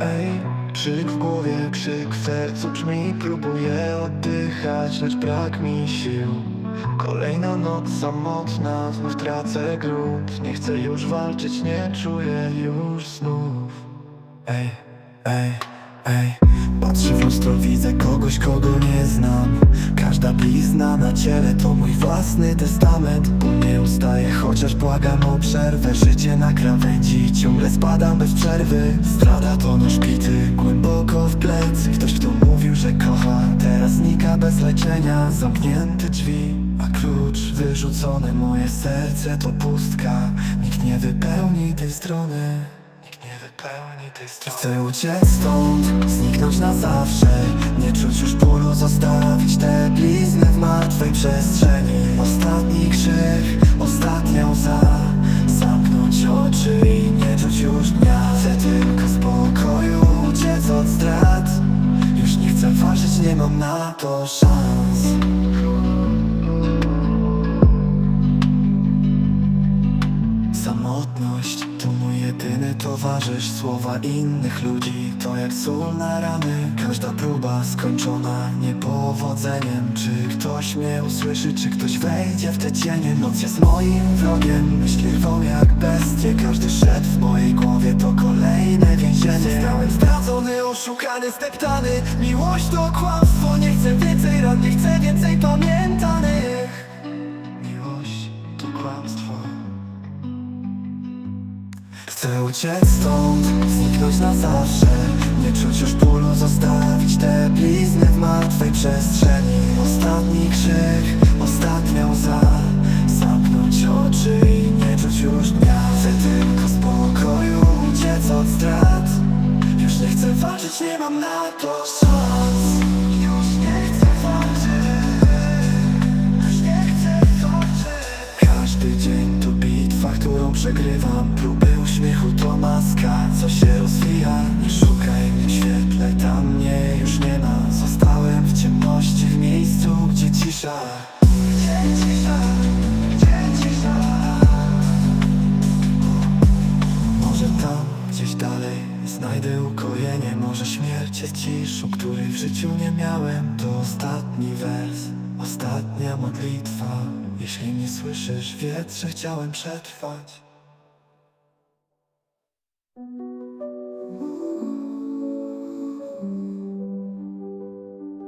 Ej, krzyk w głowie, krzyk w sercu brzmi. Próbuję oddychać, lecz brak mi sił. Kolejna noc samotna, znów tracę grunt Nie chcę już walczyć, nie czuję już snów. Ej, ej, ej lustro, widzę kogoś, kogo nie znam Każda blizna na ciele to mój własny testament. Nie ustaje, chociaż błagam o przerwę. Życie na krawędzi, ciągle spadam bez przerwy. Strada to nóż bity, głęboko w plecy. Ktoś, kto mówił, że kocha, teraz znika bez leczenia. Zamknięte drzwi, a klucz wyrzucony Moje serce to pustka, nikt nie wypełni tej strony Chcę uciec stąd, zniknąć na zawsze. Nie czuć już bólu, zostawić te blizny w martwej przestrzeni. Ostatni krzyk, ostatnia łza Zamknąć oczy i nie czuć już dnia. Chcę tylko spokoju, uciec od zdrad Już nie chcę walczyć, nie mam na to szans. Samotność to mój jedyny towarzysz Słowa innych ludzi. To jak sól na rany Każda próba skończona niepowodzeniem. Czy ktoś mnie usłyszy, czy ktoś wejdzie w te cienie? Noc jest moim wrogiem, myśli rwą jak bestie. Każdy szedł w mojej głowie to kolejne więzienie. Zostałem zdradzony, oszukany, steptany. Miłość to kłamstwo, nie chcę więcej ran, nie chcę więcej pamiętanych Chcę uciec stąd, zniknąć na zawsze. Nie czuć już bólu, zostawić te blizny w martwej przestrzeni. Ostatni krzyk, ostatnia łza. Zamknąć oczy i nie czuć już dnia. Chcę tylko spokoju, uciec od zdrad Już nie chcę walczyć, nie mam na to szans przegrywam. Próby uśmiechu to maska, co się rozwija. Nie szukaj mnie świetle, tam mnie już nie ma. Zostałem w ciemności, w miejscu, gdzie cisza. Gdzie cisza, gdzie cisza? Może tam, gdzieś dalej Znajdę ukojenie, może śmierć jest ciszu Której w życiu nie miałem. To ostatni wers, ostatnia modlitwa. Jeśli mnie słyszysz, wiedz, że chciałem przetrwać Thank you.